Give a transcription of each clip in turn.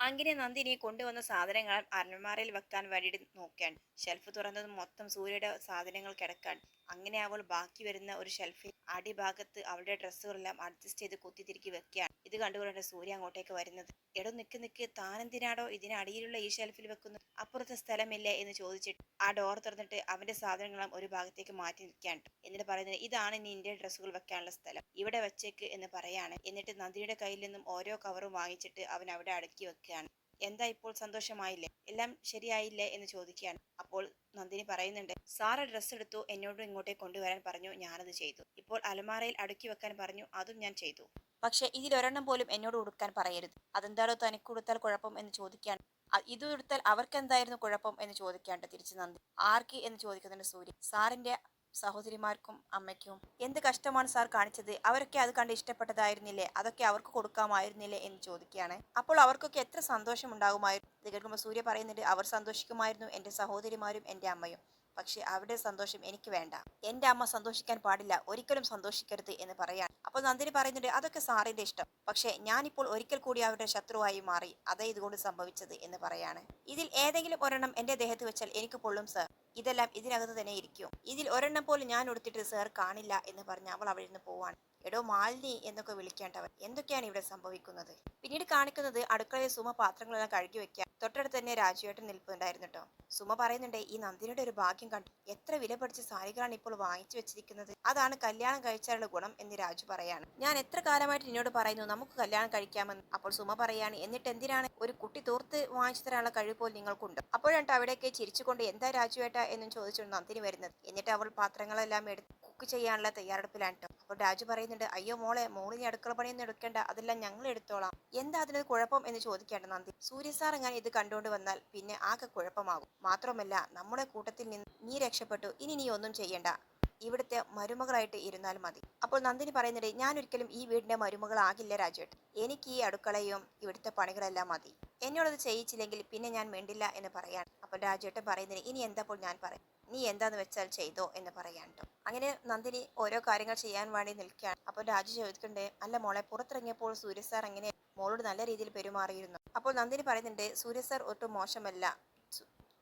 അങ്ങനെ നന്ദിനി കൊണ്ടുവന്ന സാധനങ്ങൾ അലമാരയിൽ വെക്കാൻ വേണ്ടിയിട്ട് നോക്കാൻ ഷെൽഫ് തുറന്നത് മൊത്തം സൂര്യയുടെ സാധനങ്ങൾ കിടക്കാൻ അങ്ങനെ അവൾ ബാക്കി വരുന്ന ഒരു ഷെൽഫിൽ അടിഭാഗത്ത് അവളുടെ ഡ്രസ്സുകളെല്ലാം അഡ്ജസ്റ്റ് ചെയ്ത് കുത്തിത്തിരിക്കി വെക്കുകയാണ്. ഇത് കണ്ടുകൊണ്ടാണ് സൂര്യ അങ്ങോട്ടേക്ക് വരുന്നത്. എടോ നിക്ക് നിക്ക് താനെന്തിനാടോ ഇതിനടിയിലുള്ള ഈ ഷെൽഫിൽ വെക്കുന്നു അപ്പുറത്തെ സ്ഥലമില്ലേ എന്ന് ചോദിച്ചിട്ട് ആ ഡോർ തുറന്നിട്ട് അവന്റെ സാധനങ്ങളും ഒരു ഭാഗത്തേക്ക് മാറ്റി നിൽക്കുകയാണ്. എന്നിട്ട് പറയുന്നത് ഇതാണ് ഇനി നിന്റെ ഡ്രസ്സുകൾ വെക്കാനുള്ള സ്ഥലം. ഇവിടെ വെച്ചേക്ക് എന്ന് പറയാണ്. എന്നിട്ട് നന്ദിയുടെ കയ്യിൽ നിന്നും ഓരോ കവറും വാങ്ങിച്ചിട്ട് അവൻ അവിടെ അടുക്കി വെക്കുകയാണ്. എന്താ ഇപ്പോൾ സന്തോഷമായില്ലേ? എല്ലാം ശരിയായില്ലേ എന്ന് ചോദിക്കുകയാണ്. അപ്പോൾ നന്ദിനി പറയുന്നുണ്ട് സാറ് ഡ്രസ്സ് എടുത്തു എന്നോട് ഇങ്ങോട്ടേക്ക് കൊണ്ടുവരാൻ പറഞ്ഞു ഞാനത് ചെയ്തു. ഇപ്പോൾ അലമാറയിൽ അടുക്കി വെക്കാൻ പറഞ്ഞു അതും ഞാൻ ചെയ്തു. പക്ഷെ ഇതിലൊരെണ്ണം പോലും എന്നോട് ഉടുക്കാൻ പറയരുത്. അതെന്താണോ തനിക്ക് കൊടുത്താൽ കുഴപ്പം എന്ന് ചോദിക്കുകയാണ്. ഇത് എടുത്താൽ അവർക്ക് എന്തായിരുന്നു കുഴപ്പം എന്ന് ചോദിക്കാണ്ട് തിരിച്ചു നന്ദി. ആർക്ക് എന്ന് ചോദിക്കുന്നുണ്ട് സൂര്യ. സാറിന്റെ സഹോദരിമാർക്കും അമ്മയ്ക്കും എന്ത് കഷ്ടമാണ് സാർ കാണിച്ചത്? അവരൊക്കെ അത് കണ്ട് ഇഷ്ടപ്പെട്ടതായിരുന്നില്ലേ? അതൊക്കെ അവർക്ക് കൊടുക്കാമായിരുന്നില്ലേ എന്ന് ചോദിക്കുകയാണ്. അപ്പോൾ അവർക്കൊക്കെ എത്ര സന്തോഷം ഉണ്ടാകുമായിരുന്നു കേൾക്കുമ്പോൾ സൂര്യ പറയുന്നുണ്ട് അവർ സന്തോഷിക്കുമായിരുന്നു എന്റെ സഹോദരിമാരും എന്റെ അമ്മയും. പക്ഷേ അവരുടെ സന്തോഷം എനിക്ക് വേണ്ട. എന്റെ അമ്മ സന്തോഷിക്കാൻ പാടില്ല. ഒരിക്കലും സന്തോഷിക്കരുത് എന്ന് പറയാണ്. അപ്പോൾ നന്ദിനി പറയുന്നുണ്ട് അതൊക്കെ സാറിന്റെ ഇഷ്ടം. പക്ഷേ ഞാനിപ്പോൾ ഒരിക്കൽ കൂടി അവരുടെ ശത്രുവായി മാറി. അതേ ഇതുകൊണ്ട് സംഭവിച്ചത് എന്ന് പറയാണ്. ഇതിൽ ഏതെങ്കിലും ഒരെണ്ണം എന്റെ ദേഹത്ത് വെച്ചാൽ എനിക്ക് പൊള്ളും സർ. ഇതെല്ലാം ഇതിനകത്ത് തന്നെ ഇരിക്കും. ഇതിൽ ഒരെണ്ണം പോലും ഞാൻ എടുത്തിട്ട് സാർ കാണില്ല എന്ന് പറഞ്ഞ് അവൾ അവിടെ നിന്ന് പോവാണ്. എടോ മാലിനി എന്നൊക്കെ വിളിക്കേണ്ടവൻ എന്തൊക്കെയാണ് ഇവിടെ സംഭവിക്കുന്നത്? പിന്നീട് കാണിക്കുന്നത് അടുക്കളയിൽ സുമ പാത്രങ്ങളെല്ലാം കഴുകി വെക്കാൻ. തൊട്ടടുത്ത് തന്നെ രാജുവേട്ടൻ നിൽപ്പുണ്ടായിരുന്നു കേട്ടോ സുമ പറയുന്നുണ്ടേ ഈ നന്ദിനിയുടെ ഒരു ഭാഗ്യം കണ്ടു. എത്ര വില പഠിച്ച സാരികളാണ് ഇപ്പോൾ വാങ്ങിച്ചു വെച്ചിരിക്കുന്നത്? അതാണ് കല്യാണം കഴിച്ചാലുള്ള ഗുണം എന്ന് രാജു പറയാണ്. ഞാൻ എത്ര കാലമായിട്ട് നിന്നോട് പറയുന്നു നമുക്ക് കല്യാണം കഴിക്കാമെന്ന്. അപ്പോൾ സുമ പറയാണ് എന്നിട്ട് എന്തിനാണ് ഒരു കുട്ടി തോർത്ത് വാങ്ങിച്ചു തരാനുള്ള കഴിവ് പോലും നിങ്ങൾക്കുണ്ട്? അപ്പോഴാണ് അവിടേക്ക് ചിരിച്ചുകൊണ്ട് എന്താ രാജുവേട്ട? എന്നും ചോദിച്ചുകൊണ്ട് നന്ദിനി വരുന്നത്. എന്നിട്ട് അവൾ പാത്രങ്ങളെല്ലാം എടുത്ത് കുക്ക് ചെയ്യാനുള്ള തയ്യാറെടുപ്പിലാണ് അപ്പോൾ രാജു പറയുന്നുണ്ട് അയ്യോ മോളെ മോളിനി അടുക്കള പണിയൊന്നും എടുക്കേണ്ട അതെല്ലാം ഞങ്ങൾ എടുത്തോളാം. എന്താ അതിനൊരു കുഴപ്പം? എന്ന് ചോദിക്കേണ്ട നന്ദി. സൂര്യ സാർ ഞാൻ ഇത് കണ്ടുകൊണ്ട് വന്നാൽ പിന്നെ ആകെ കുഴപ്പമാകും. മാത്രമല്ല നമ്മുടെ കൂട്ടത്തിൽ നിന്ന് നീ രക്ഷപ്പെട്ടു ഇനി നീ ഒന്നും ചെയ്യണ്ട. ഇവിടുത്തെ മരുമകളായിട്ട് ഇരുന്നാൽ മതി. അപ്പോൾ നന്ദിനി പറയുന്നുണ്ട് ഞാൻ ഒരിക്കലും ഈ വീടിന്റെ മരുമകളാകില്ല രാജേട്ട് എനിക്ക് ഈ അടുക്കളയും ഇവിടുത്തെ പണികളെല്ലാം മതി. എന്നോടത് ചെയ്യിച്ചില്ലെങ്കിൽ പിന്നെ ഞാൻ വേണ്ടില്ല എന്ന് പറയാൻ അപ്പോൾ രാജേട്ടൻ പറയുന്നത് ഇനി എന്താപ്പോൾ ഞാൻ പറയും നീ എന്താന്ന് വെച്ചാൽ ചെയ്തോ എന്ന് പറയാൻ കേട്ടോ അങ്ങനെ നന്ദിനി ഓരോ കാര്യങ്ങൾ ചെയ്യാൻ വേണ്ടി നിൽക്കുകയാണ്. അപ്പോൾ രാജു ചോദിക്കണ്ടേ അല്ല മോളെ പുറത്തിറങ്ങിയപ്പോൾ സൂര്യ സാർ എങ്ങനെ മോളോട് നല്ല രീതിയിൽ പെരുമാറിയിരുന്നു? അപ്പോൾ നന്ദിനി പറയുന്നുണ്ട് സൂര്യ സാർ ഒട്ടും മോശമല്ല.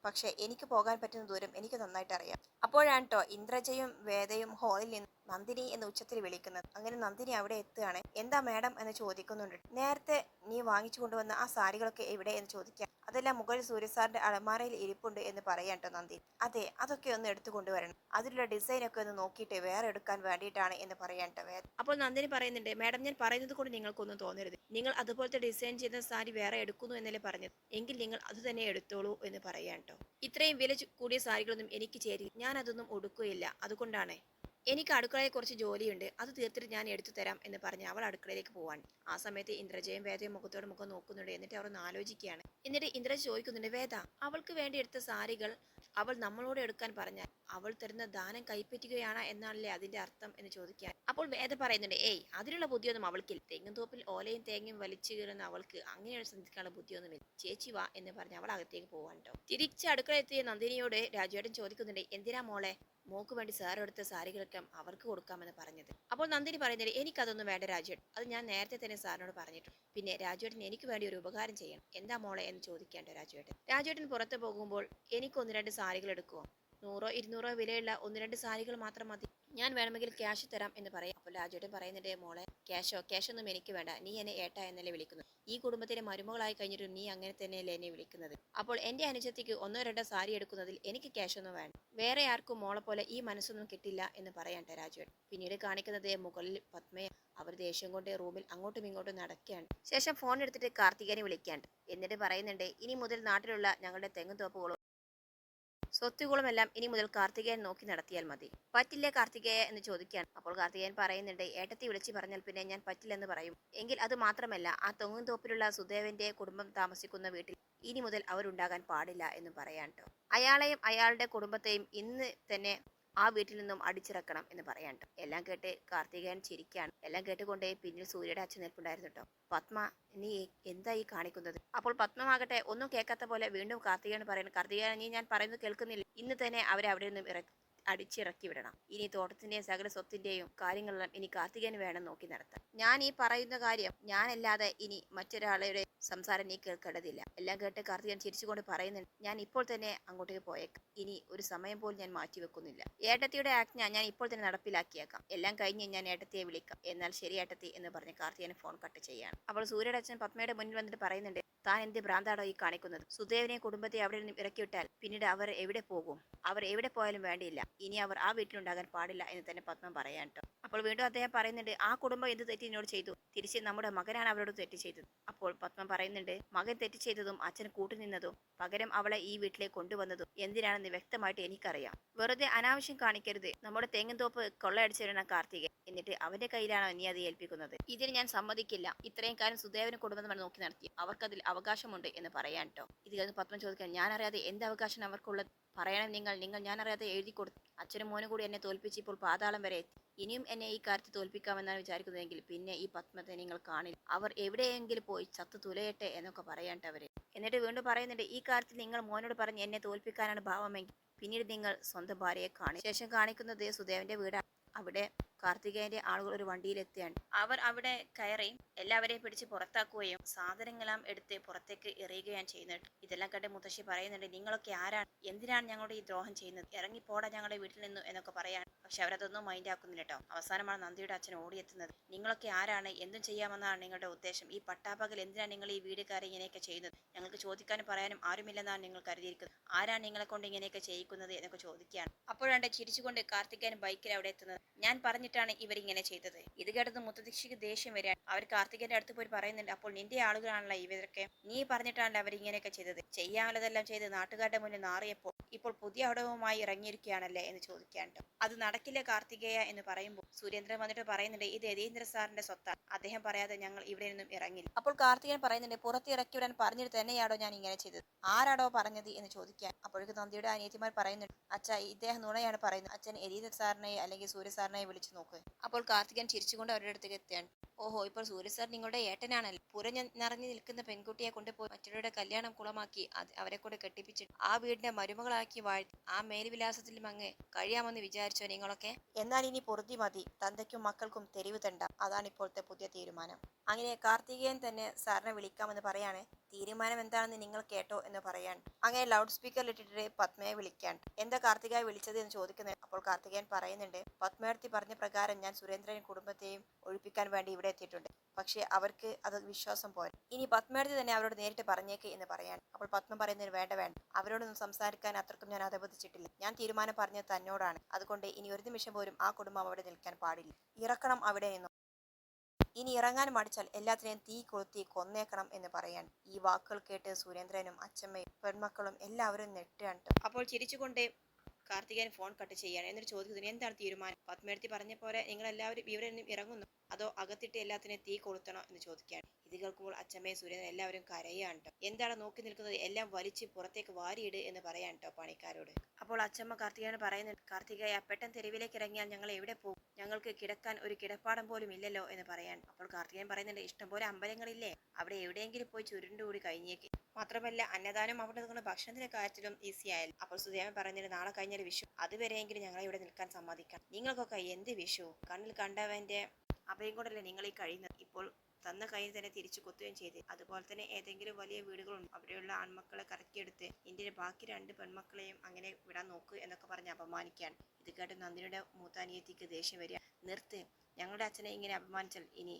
പക്ഷേ എനിക്ക് പോകാൻ പറ്റുന്ന ദൂരം എനിക്ക് നന്നായിട്ട് അറിയാം അപ്പോഴാണ് കേട്ടോ ഇന്ദ്രജയും വേദയും ഹോളിൽ നിന്ന് നന്ദിനി എന്ന് ഉച്ചത്തിൽ വിളിക്കുന്നത്. അങ്ങനെ നന്ദിനി അവിടെ എത്തുകയാണ്. എന്താ മാഡം? എന്ന് ചോദിക്കുന്നുണ്ട്. നേരത്തെ നീ വാങ്ങിച്ചു കൊണ്ടുവന്ന ആ സാരികളൊക്കെ എവിടെ? എന്ന് ചോദിക്കാം. അതെല്ലാം മുകളിൽ സൂര്യസാറിന്റെ അലമാരയിൽ ഇരിപ്പുണ്ട് എന്ന് പറയാൻ കേട്ടോ നന്ദിനി അതെ അതൊക്കെ ഒന്ന് എടുത്തു കൊണ്ടുവരണം. അതിലുള്ള ഡിസൈൻ ഒക്കെ ഒന്ന് നോക്കിയിട്ട് വേറെ എടുക്കാൻ വേണ്ടിയിട്ടാണ് എന്ന് പറയാൻ കേട്ടോ അപ്പോൾ നന്ദിനി പറയുന്നുണ്ട് മാഡം ഞാൻ പറയുന്നത് കൊണ്ട് നിങ്ങൾക്കൊന്നും തോന്നരുത്. നിങ്ങൾ അതുപോലത്തെ ഡിസൈൻ ചെയ്ത സാരി വേറെ എടുക്കുന്നു എന്നല്ലേ പറഞ്ഞത്. എങ്കിൽ നിങ്ങൾ അത് തന്നെ എടുത്തോളൂ എന്ന് പറയാൻ കേട്ടോ ഇത്രയും വില കൂടിയ സാരികളൊന്നും എനിക്ക് ചേരി ഞാൻ അതൊന്നും ഒടുക്കുകയില്ല അതുകൊണ്ടാണ് എനിക്ക് അടുക്കളയിൽ കുറച്ച് ജോലിയുണ്ട്. അത് തീർത്തിട്ട് ഞാൻ എടുത്തു തരാം എന്ന് പറഞ്ഞ് അവൾ അടുക്കളയിലേക്ക് പോവാൻ ആ സമയത്ത് ഇന്ദ്രജയും വേദയും മുഖത്തോട് മുഖം നോക്കുന്നുണ്ട്. എന്നിട്ട് അവർ ആലോചിക്കുകയാണ്. എന്നിട്ട് ഇന്ദ്രജ ചോദിക്കുന്നുണ്ട് വേദ അവൾക്ക് വേണ്ടി എടുത്ത സാരികൾ അവൾ നമ്മളോട് എടുക്കാൻ പറഞ്ഞാൽ അവൾ തരുന്ന ദാനം കൈപ്പറ്റുകയാണ് എന്നാണല്ലേ അതിന്റെ അർത്ഥം? എന്ന് ചോദിക്കാൻ അപ്പോൾ വേദ പറയുന്നുണ്ട് ഏയ് അതിനുള്ള ബുദ്ധിയൊന്നും അവൾക്കില്ല. തെങ്ങും തോപ്പിൽ ഓലയും തേങ്ങയും വലിച്ചു കീറുന്ന അവൾക്ക് അങ്ങനെ ചിന്തിക്കാനുള്ള ബുദ്ധിയൊന്നുമില്ല. ചേച്ചി വാ എന്ന് പറഞ്ഞ് അവൾ അകത്തേക്ക് പോവാൻ കേട്ടോ. തിരിച്ച് അടുക്കളയെത്തിയ നന്ദിനിയോട് രാജുവേട്ടൻ ചോദിക്കുന്നുണ്ട് എന്തിനാ മോളെ? മോക്ക് വേണ്ടി സാർ എടുത്ത സാരികളൊക്കെ അവർക്ക് കൊടുക്കാമെന്ന് പറഞ്ഞത്. അപ്പോൾ നന്ദിനി പറയുന്നത് എനിക്കതൊന്നും വേണ്ട രാജേട്ടൻ അത് ഞാൻ നേരത്തെ തന്നെ സാറിനോട് പറഞ്ഞിട്ടുണ്ട് പിന്നെ രാജുവേട്ടൻ എനിക്ക് വേണ്ടി ഒരു ഉപകാരം ചെയ്യണം. എന്താ മോളെ എന്ന് ചോദിക്കേണ്ട രാജുവേട്ടൻ രാജുവേട്ടൻ പുറത്ത് പോകുമ്പോൾ എനിക്ക് ഒന്ന് രണ്ട് സാരികൾ എടുക്കുമോ നൂറോ ഇരുന്നൂറോ വിലയുള്ള ഒന്ന് രണ്ട് സാരികൾ മാത്രം മതി. ഞാൻ വേണമെങ്കിൽ ക്യാഷ് തരാം എന്ന് പറയാം. അപ്പോൾ രാജുവേട്ടൻ പറയുന്നുണ്ട് മോളെ ക്യാഷോ ക്യാഷൊന്നും എനിക്ക് വേണ്ട. നീ എന്നെ ഏട്ട എന്നല്ലേ വിളിക്കുന്നത്. ഈ കുടുംബത്തിലെ മരുമകളായി കഴിഞ്ഞിട്ട് നീ അങ്ങനെ തന്നെയല്ലേ എന്നെ വിളിക്കുന്നത്? അപ്പോൾ എന്റെ അനുജത്തിക്ക് ഒന്നോ രണ്ടോ സാരി എടുക്കുന്നതിൽ എനിക്ക് ക്യാഷൊന്നും വേണം വേറെ ആർക്കും മോളെ പോലെ ഈ മനസ്സൊന്നും കിട്ടില്ല എന്ന് പറയാൻ രാജുവേട്ടൻ. പിന്നീട് കാണിക്കുന്നത് മുകളിൽ പത്മയ അവർ ദേഷ്യം കൊണ്ട് റൂമിൽ അങ്ങോട്ടും ഇങ്ങോട്ടും നടക്കുകയാണ്. ശേഷം ഫോൺ എടുത്തിട്ട് കാർത്തികനെ വിളിക്കാണ്ട് എന്നിട്ട് പറയുന്നുണ്ട് ഇനി മുതൽ നാട്ടിലുള്ള ഞങ്ങളുടെ തെങ്ങും തോപ്പുകളും സ്വത്തുകളുമെല്ലാം ഇനി മുതൽ കാർത്തികേയൻ നോക്കി നടത്തിയാൽ മതി. പറ്റില്ല കാർത്തികേയ എന്ന് ചോദിക്കാൻ? അപ്പോൾ കാർത്തികേയൻ പറയുന്നുണ്ട് ഏട്ടത്തി വിളിച്ചു പറഞ്ഞാൽ പിന്നെ ഞാൻ പറ്റില്ലെന്ന് പറയും. എങ്കിൽ അത് മാത്രമല്ല ആ തൊങ്ങും തോപ്പിലുള്ള സുദേവന്റെ കുടുംബം താമസിക്കുന്ന വീട്ടിൽ ഇനി മുതൽ അവരുണ്ടാകാൻ പാടില്ല എന്ന് പറയാൻ കേട്ടോ അയാളെയും അയാളുടെ കുടുംബത്തെയും ഇന്ന് തന്നെ ആ വീട്ടിൽ നിന്നും അടിച്ചിറക്കണം എന്ന് പറയാൻ ട്ടോ. എല്ലാം കേട്ട് കാർത്തികേയൻ ചിരിക്കാണ്. എല്ലാം കേട്ടുകൊണ്ട് പിന്നിൽ സൂര്യയുടെ അച്ഛൻ നിൽപ്പുണ്ടായിരുന്നു കേട്ടോ പത്മ നീ എന്താ ഈ കാണിക്കുന്നത്? അപ്പോൾ പത്മമാകട്ടെ ഒന്നും കേൾക്കാത്ത പോലെ വീണ്ടും കാർത്തികേയൻ പറയുന്നു. കാർത്തികേയൻ നീ ഞാൻ പറയുന്നത് കേൾക്കുന്നില്ല. ഇന്ന് തന്നെ അവരെ അവിടെ നിന്നും ഇറ അടിച്ചിറക്കി വിടണം. ഇനി തോട്ടത്തിന്റെയും സകല സ്വത്തിന്റെയും കാര്യങ്ങളെല്ലാം ഇനി കാർത്തികന് വേണം നോക്കി നടത്താൻ. ഞാൻ ഈ പറയുന്ന കാര്യം ഞാനല്ലാതെ ഇനി മറ്റൊരാളുടെ സംസാരം നീ കേൾക്കേണ്ടതില്ല. എല്ലാം കേട്ട് കാർത്തികൻ ചിരിച്ചുകൊണ്ട് പറയുന്നുണ്ട് ഞാൻ ഇപ്പോൾ തന്നെ അങ്ങോട്ടേക്ക് പോയേക്കാം. ഇനി ഒരു സമയം പോലും ഞാൻ മാറ്റിവെക്കുന്നില്ല ഏട്ടത്തിയുടെ ആജ്ഞ ഞാൻ ഇപ്പോൾ തന്നെ നടപ്പിലാക്കിയേക്കാം. എല്ലാം കഴിഞ്ഞ് ഞാൻ ഏട്ടത്തിയെ വിളിക്കാം. എന്നാൽ ശരി ഏട്ടത്തി എന്ന് പറഞ്ഞ് കാർത്തികൻ ഫോൺ കട്ട് ചെയ്യാണ് അപ്പോൾ സൂര്യയുടെ അച്ഛൻ പത്മയുടെ മുന്നിൽ വന്നിട്ട് പറയുന്നുണ്ട് താൻ എന്ത് ഭ്രാന്താണോ ഈ കാണിക്കുന്നത്? സുദേവനെ കുടുംബത്തെ അവിടെ നിന്നും ഇറക്കിവിട്ടാൽ പിന്നീട് അവർ എവിടെ പോകും? അവർ എവിടെ പോയാലും വേണ്ടിയില്ല. ഇനി അവർ ആ വീട്ടിലുണ്ടാകാൻ പാടില്ല എന്ന് തന്നെ പത്മം പറയാൻ കേട്ടോ. അപ്പോൾ വീണ്ടും അദ്ദേഹം പറയുന്നുണ്ട് ആ കുടുംബം എന്ത് തെറ്റി എന്നോട് ചെയ്തു? തിരിച്ച് നമ്മുടെ മകനാണ് അവരോട് തെറ്റ് ചെയ്തത്. അപ്പോൾ പത്മം പറയുന്നുണ്ട് മകൻ തെറ്റ് ചെയ്തതും അച്ഛൻ കൂട്ടുനിന്നതും പകരം അവളെ ഈ വീട്ടിലേക്ക് കൊണ്ടുവന്നതും എന്തിനാണെന്ന് വ്യക്തമായിട്ട് എനിക്കറിയാം. വെറുതെ അനാവശ്യം കാണിക്കരുത്. നമ്മുടെ തെങ്ങുംതോപ്പ് കൊള്ളയടിച്ചിരുന്ന കാർത്തികൻ. എന്നിട്ട് അവന്റെ കയ്യിലാണോ നീ അത് ഏൽപ്പിക്കുന്നത്? ഇതിന് ഞാൻ സമ്മതിക്കില്ല. ഇത്രയും കാലം സുദേവനെ കുടുംബം നോക്കി നടത്തി. അവർക്കതിൽ അവകാശമുണ്ട് എന്ന് പറയാൻ കേട്ടോ ഇത് കഴിഞ്ഞ് പത്മം ചോദിക്കാൻ ഞാൻ അറിയാതെ എന്ത് അവകാശം അവർക്കുള്ളത് പറയണം നിങ്ങൾ. നിങ്ങൾ ഞാൻ അറിയാതെ എഴുതി കൊടുത്തു അച്ഛനും മോനും കൂടി എന്നെ തോൽപ്പിച്ച് ഇപ്പോൾ പാതാളം വരെ എത്തി. ഇനിയും എന്നെ ഈ കാര്യത്തിൽ തോൽപ്പിക്കാമെന്നാണ് വിചാരിക്കുന്നതെങ്കിൽ പിന്നെ ഈ പത്മത്തെ നിങ്ങൾ കാണില്ല. അവർ എവിടെയെങ്കിലും പോയി ചത്ത് തുലയട്ടെ എന്നൊക്കെ പറയാണ്ട് അവർ. എന്നിട്ട് വീണ്ടും പറയുന്നുണ്ട് ഈ കാര്യത്തിൽ നിങ്ങൾ മോനോട് പറഞ്ഞ് എന്നെ തോൽപ്പിക്കാനാണ് ഭാവമെങ്കിൽ പിന്നീട് നിങ്ങൾ സ്വന്തം ഭാര്യയെ കാണും ശേഷം കാണിക്കുന്നത് സുദേവന്റെ വീടാണ്. അവിടെ കാർത്തികേയന്റെ ആളുകൾ ഒരു വണ്ടിയിലെത്തിയാണ്. അവർ അവിടെ കയറി എല്ലാവരെയും പിടിച്ച് പുറത്താക്കുകയും സാധനങ്ങളെല്ലാം എടുത്ത് പുറത്തേക്ക് എറിയുകയാണ് ചെയ്യുന്നത് ഇതെല്ലാം കണ്ട് മുത്തശ്ശി പറയുന്നുണ്ട് നിങ്ങളൊക്കെ ആരാണ്? എന്തിനാണ് ഞങ്ങളുടെ ഈ ദ്രോഹം ചെയ്യുന്നത്? ഇറങ്ങിപ്പോടാ ഞങ്ങളുടെ വീട്ടിൽ നിന്നു എന്നൊക്കെ പറയാൻ പക്ഷെ അവരതൊന്നും മൈൻഡ് ആക്കുന്നില്ല കേട്ടോ അവസാനമാണ് നന്ദിയുടെ അച്ഛൻ ഓടിയെത്തുന്നത്. നിങ്ങളൊക്കെ ആരാണ്? എന്തും ചെയ്യാമെന്നാണ് നിങ്ങളുടെ ഉദ്ദേശം. ഈ പട്ടാപ്പകൽ എന്തിനാണ് നിങ്ങൾ ഈ വീട് കയറി ഇങ്ങനെയൊക്കെ ചെയ്യുന്നത്? ഞങ്ങൾക്ക് ചോദിക്കാനും പറയാനും ആരുമില്ലെന്നാണ് നിങ്ങൾ കരുതിയിരിക്കുന്നത്. ആരാണ് നിങ്ങളെ കൊണ്ട് ഇങ്ങനെയൊക്കെ ചെയ്യിക്കുന്നത് എന്നൊക്കെ ചോദിക്കുകയാണ്. അപ്പോഴാണ് ചിരിച്ചുകൊണ്ട് കാർത്തികൻ ബൈക്കിൽ അവിടെ എത്തുന്നത്. ഞാൻ പറഞ്ഞിട്ടാണ് ഇവരിങ്ങനെ ചെയ്തത്. ഇത് കേട്ടത് മുത്തദീക്ഷയ്ക്ക് ദേഷ്യം വരികയാണ്. അവർ കാർത്തികന്റെ അടുത്ത് പോയി പറയുന്നുണ്ട് അപ്പോൾ നിന്റെ ആളുകളാണല്ലോ ഇവരൊക്കെ? നീ പറഞ്ഞിട്ടാണല്ലോ അവർ ഇങ്ങനെയൊക്കെ ചെയ്തത്. ചെയ്യാനുള്ളതെല്ലാം ചെയ്ത് നാട്ടുകാരുടെ മുന്നിൽ നാറിയപ്പോൾ ഇപ്പോൾ പുതിയ അടവുമായി ഇറങ്ങിയിരിക്കുകയാണല്ലേ? എന്ന് ചോദിക്കാൻ അത് അത് നടക്കില്ല കാർത്തികേയ എന്ന് പറയുമ്പോൾ സുരേന്ദ്രൻ വന്നിട്ട് പറയുന്നുണ്ട് ഇത് യതീന്ദ്ര സാറിന്റെ സ്വത്താണ്. അദ്ദേഹം പറയാതെ ഞങ്ങൾ ഇവിടെ നിന്നും ഇറങ്ങില്ല. അപ്പോൾ കാർത്തികൻ പറയുന്നുണ്ട് പുറത്തിറക്കി വിടാൻ പറഞ്ഞിട്ട് തന്നെയാണോ ഞാൻ ഇങ്ങനെ ചെയ്തത്? ആരാടോ പറഞ്ഞത് എന്ന് ചോദിക്കാൻ. അപ്പോഴേക്ക് നന്ദിയുടെ അനിയത്തിമാർ പറയുന്നുണ്ട് അച്ഛ ഇദ്ദേഹം നുണയാണ് പറയുന്നത്. അച്ഛൻ എരീത സാറിനെ അല്ലെങ്കിൽ സൂര്യ സാറിനെ വിളിച്ചു നോക്ക്. അപ്പോൾ കാർത്തികൻ ചിരിച്ചുകൊണ്ട് അവരുടെ അടുത്തേക്ക് എത്തിയാണ്. ഓഹോ ഇപ്പോൾ സൂര്യ സാർ നിങ്ങളുടെ ഏട്ടനാണല്ലോ? പുരഞ്ഞ നിറഞ്ഞു നിൽക്കുന്ന പെൺകുട്ടിയെ കൊണ്ടുപോയി മറ്റുള്ളവരുടെ കല്യാണം കുളമാക്കി അവരെ കൂടെ കെട്ടിപ്പിച്ചിട്ട് ആ വീടിന്റെ മരുമകളാക്കി വാഴ്ത്തി ആ മേൽവിലാസത്തിലും അങ്ങ് കഴിയാമെന്ന് വിചാരിച്ചോ നിങ്ങളൊക്കെ? എന്നാൽ ഇനി പൊറുതി മതി. തന്തയ്ക്കും മക്കൾക്കും തെരുവ് തണ്ട. അതാണ് ഇപ്പോഴത്തെ പുതിയ തീരുമാനം. അങ്ങനെ കാർത്തികേയൻ തന്നെ സാറിനെ വിളിക്കാമെന്ന് പറയാണ്. തീരുമാനം എന്താണെന്ന് നിങ്ങൾ കേട്ടോ എന്ന് പറയാൻ. അങ്ങനെ ലൗഡ് സ്പീക്കറിൽ ഇട്ടിട്ട് പത്മയെ വിളിക്കാൻ. എന്താ കാർത്തികയെ വിളിച്ചത് എന്ന് ചോദിക്കുന്നത് അപ്പോൾ കാർത്തികയൻ പറയുന്നുണ്ട് പത്മയർത്തി പറഞ്ഞ പ്രകാരം ഞാൻ സുരേന്ദ്രൻ കുടുംബത്തെയും ഒഴിപ്പിക്കാൻ വേണ്ടി ഇവിടെ എത്തിയിട്ടുണ്ട്. പക്ഷേ അവർക്ക് അത് വിശ്വാസം പോരാ. ഇനി പത്മയർത്തി തന്നെ അവരോട് നേരിട്ട് പറഞ്ഞേക്ക് എന്ന് പറയാൻ അപ്പോൾ പത്മ പറയുന്നതിന് വേണ്ട വേണ്ട. അവരോടൊന്നും സംസാരിക്കാൻ അത്രക്കും ഞാൻ അതബദ്ധിച്ചിട്ടില്ല ഞാൻ തീരുമാനം പറഞ്ഞത് തന്നോടാണ്. അതുകൊണ്ട് ഇനി ഒരു നിമിഷം പോലും ആ കുടുംബം അവിടെ നിൽക്കാൻ പാടില്ല. ഇറക്കണം അവിടെ നിന്നും ഇനി ഇറങ്ങാൻ മടിച്ചാൽ എല്ലാത്തിനെയും തീ കൊളുത്തി കൊന്നേക്കണം എന്ന് പറയാൻ ഈ വാക്കുകൾ കേട്ട് സുരേന്ദ്രനും അച്ഛമ്മയും പെൺമക്കളും എല്ലാവരും നെട്ടുകണ്ട് അപ്പോൾ ചിരിച്ചുകൊണ്ട് കാർത്തികൻ ഫോൺ കട്ട് ചെയ്യാണ് എന്നൊരു ചോദ്യത്തിന് എന്താണ് തീരുമാനം? പത്മേടുത്തി പറഞ്ഞ പോലെ നിങ്ങൾ എല്ലാവരും ഇവരിൽ ഇറങ്ങുന്നു. അതോ അകത്തിട്ട് എല്ലാത്തിനെയും തീ കൊളുത്തണോ? എന്ന് ചോദിക്കുകയാണ്. ഇത് കേൾക്കുമ്പോൾ അച്ഛമ്മയും സൂര്യനും എല്ലാവരും കരയാണ് കേട്ടോ എന്താണ് നോക്കി നിൽക്കുന്നത്? എല്ലാം വലിച്ച് പുറത്തേക്ക് വാരിയിട് എന്ന് പറയാൻ കേട്ടോ പണിക്കാരോട്. അപ്പോൾ അച്ഛമ്മ കാർത്തികയാണ് പറയുന്നത് കാർത്തികയ പെട്ടെന്ന് തെരുവിലേക്ക് ഇറങ്ങിയാൽ ഞങ്ങൾ എവിടെ പോകും? ഞങ്ങൾക്ക് കിടക്കാൻ ഒരു കിടപ്പാടം പോലും ഇല്ലല്ലോ എന്ന് പറയാൻ അപ്പോൾ കാർത്തികൻ പറയുന്നുണ്ട് ഇഷ്ടംപോലെ അമ്പലങ്ങളില്ലേ? അവിടെ എവിടെയെങ്കിലും പോയി ചുരുണ്ടുകൂടി കഴിഞ്ഞേക്ക്. മാത്രമല്ല അന്നദാനം അവിടെ നിൽക്കുന്ന ഭക്ഷണത്തിന്റെ കാര്യത്തിലും ഈസി ആയാലും. അപ്പോൾ സുദേവൻ പറഞ്ഞിട്ട് നാളെ കഴിഞ്ഞൊരു വിഷു. അതുവരെയെങ്കിലും ഞങ്ങളെ ഇവിടെ നിൽക്കാൻ സമ്മതിക്കാം നിങ്ങൾക്കൊക്കെ എന്ത് വിഷു? കണ്ണിൽ കണ്ടവന്റെ അഭയം കൊണ്ടല്ലേ നിങ്ങൾ ഈ കഴിയുന്നത്? ഇപ്പോൾ തന്ന കൈ തന്നെ തിരിച്ചു കൊത്തുകയും ചെയ്തു. അതുപോലെ തന്നെ ഏതെങ്കിലും വലിയ വീടുകളുണ്ട്. അവിടെയുള്ള ആൺമക്കളെ കറക്കിയെടുത്ത് ഇന്ത്യയിലെ ബാക്കി രണ്ട് പെൺമക്കളെയും അങ്ങനെ വിടാൻ നോക്ക് എന്നൊക്കെ പറഞ്ഞ് അപമാനിക്കാൻ. ഇത് കേട്ട് നന്ദിനിയുടെ മൂത്ത അനിയത്തിക്ക് ദേഷ്യം വരിക. നിർത്ത്. ഞങ്ങളുടെ അച്ഛനെ ഇങ്ങനെ അപമാനിച്ചാൽ ഇനി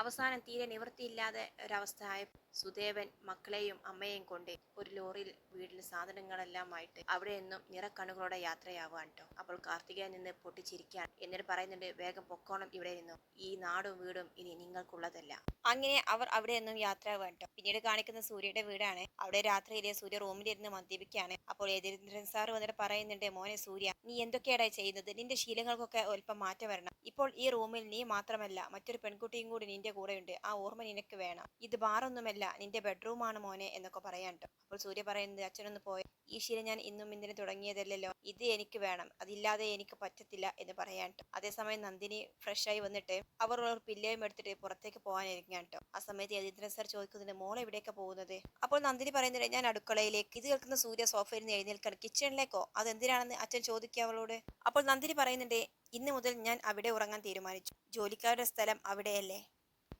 അവസാനം തീരെ നിവൃത്തിയില്ലാതെ ഒരവസ്ഥ ആയ സുദേവൻ മക്കളെയും അമ്മയെയും കൊണ്ട് ഒരു ലോറിയിൽ വീട്ടിൽ സാധനങ്ങളെല്ലാമായിട്ട് അവിടെ നിന്നും നിറക്കണ്ണുകളോടെ യാത്രയാവാൻ കേട്ടോ. അപ്പോൾ കാർത്തികയിൽ നിന്ന് പൊട്ടിച്ചിരിക്കാൻ എന്നിട്ട് പറയുന്നുണ്ട് വേഗം പൊക്കോണം ഇവിടെ നിന്നും. ഈ നാടും വീടും ഇനി നിങ്ങൾക്കുള്ളതല്ല. അങ്ങനെ അവർ അവിടെ നിന്നും യാത്ര കേട്ടോ. പിന്നീട് കാണിക്കുന്ന സൂര്യയുടെ വീടാണ്. അവിടെ രാത്രിയിലെ സൂര്യ റൂമിലിരുന്ന് മദ്യപിക്കുകയാണ്. അപ്പോൾ യതീന്ദ്രൻ സാർ വന്നിട്ട് പറയുന്നുണ്ട് മോനെ സൂര്യ നീ എന്തൊക്കെയാടാ ചെയ്യുന്നത്? നിന്റെ ശീലങ്ങൾക്കൊക്കെ അല്പം മാറ്റം വരണം. ഇപ്പോൾ ഈ റൂമിൽ നീ മാത്രമല്ല മറ്റൊരു പെൺകുട്ടിയും കൂടി നിന്റെ കൂടെയുണ്ട്. ആ ഓർമ്മ നിനക്ക് വേണം. ഇത് ബാറൊന്നുമല്ല നിന്റെ ബെഡ്റൂമാണ് മോനെ എന്നൊക്കെ പറയാൻ അപ്പോൾ സൂര്യ പറയുന്നത് അച്ഛനൊന്ന് പോയ ഈ ശീലം ഞാൻ ഇന്നും ഇന്നലെ തുടങ്ങിയതല്ലല്ലോ. ഇത് എനിക്ക് വേണം. അതില്ലാതെ എനിക്ക് പറ്റത്തില്ല എന്ന് പറയാൻ അതേസമയം നന്ദിനി ഫ്രഷായി വന്നിട്ട് അവർ ഒരു പില്ലയും എടുത്തിട്ട് പുറത്തേക്ക് പോകാനിരിക്കാൻ കേട്ടോ. ആ സമയത്ത് യതീന്ദ്രൻ സാർ ചോദിക്കുന്നുണ്ട് മോൾ എവിടെയൊക്കെ പോകുന്നത്? അപ്പോൾ നന്ദിനി പറയുന്നുണ്ട് ഞാൻ അടുക്കളയിലേക്ക്. ഇത് കേൾക്കുന്ന സൂര്യ സോഫയിൽ നിന്ന് എഴുന്നേൽക്കണം കിച്ചണിലേക്കോ അതെന്തിനാണെന്ന് അച്ഛൻ ചോദിക്കുക അവളോട്? അപ്പോൾ നന്ദിനി പറയുന്നുണ്ട് ഇന്ന് മുതൽ ഞാൻ അവിടെ ഉറങ്ങാൻ തീരുമാനിച്ചു. ജോലിക്കാരുടെ സ്ഥലം അവിടെയല്ലേ?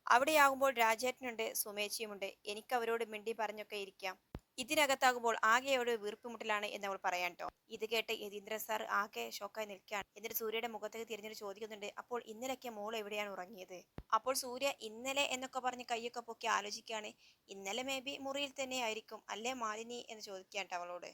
അവിടെയാകുമ്പോൾ രാജേട്ടനുണ്ട് സുമേച്ചിയുമുണ്ട്. എനിക്ക് അവരോട് മിണ്ടി പറഞ്ഞൊക്കെ ഇരിക്കാം. ഇതിനകത്താകുമ്പോൾ ആകെ ഒരു വീർപ്പുമുട്ടലാണ് എന്ന് അവൾ പറയാൻ കേട്ടോ ഇത് കേട്ട് യതീന്ദ്രൻ സാർ ആകെ ഷോക്കായി നിൽക്കുകയാണ്. എന്നിട്ട് സൂര്യയുടെ മുഖത്തേക്ക് തിരിഞ്ഞിട്ട് ചോദിക്കുന്നുണ്ട് അപ്പോൾ ഇന്നലെയൊക്കെ മോൾ എവിടെയാണ് ഉറങ്ങിയത്? അപ്പോൾ സൂര്യ ഇന്നലെ എന്നൊക്കെ പറഞ്ഞ് കൈയൊക്കെ പൊക്കി ആലോചിക്കുകയാണ്. ഇന്നലെ മേ ബി മുറിയിൽ തന്നെ ആയിരിക്കും അല്ലേ മാലിനി? എന്ന് ചോദിക്കുകയാണ് അവളോട്.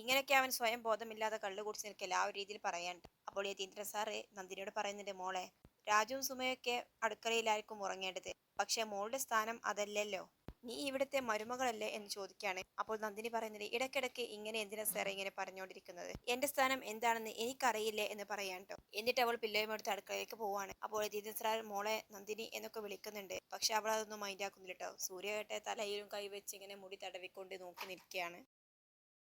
ഇങ്ങനെയൊക്കെ അവൻ സ്വയം ബോധമില്ലാതെ കള്ളു കുടിച്ച് നിൽക്കില്ല ആ ഒരു രീതിയിൽ പറയാൻ. അപ്പോൾ യതീന്ദ്രൻ സാറ് നന്ദിനിയോട് പറയുന്നുണ്ട് മോളെ രാജുവും സുമയൊക്കെ അടുക്കളയിലായിരിക്കും ഉറങ്ങേണ്ടത്. പക്ഷെ മോളുടെ സ്ഥാനം അതല്ലല്ലോ. നീ ഇവിടുത്തെ മരുമകളല്ലേ എന്ന് ചോദിക്കുകയാണ്. അപ്പോൾ നന്ദിനി പറയുന്നത് ഇടയ്ക്കിടയ്ക്ക് ഇങ്ങനെ എന്തിനാ സാറേ ഇങ്ങനെ പറഞ്ഞുകൊണ്ടിരിക്കുന്നത്? എന്റെ സ്ഥാനം എന്താണെന്ന് എനിക്കറിയില്ലേ എന്ന് പറയാൻ കേട്ടോ എന്നിട്ട് അവൾ പിള്ളേരുമെടുത്ത് അടുക്കളയിലേക്ക് പോവാണ് അപ്പോൾ യതീന്ദ്രൻ സാർ മോളെ നന്ദിനി എന്നൊക്കെ വിളിക്കുന്നുണ്ട്. പക്ഷെ അവൾ അതൊന്നും മൈൻഡ് ആക്കുന്നില്ല കേട്ടോ സൂര്യ കേട്ടെ തലയിലും കൈവച്ച് ഇങ്ങനെ മുടി തടവിക്കൊണ്ട് നോക്കി നിൽക്കുകയാണ്.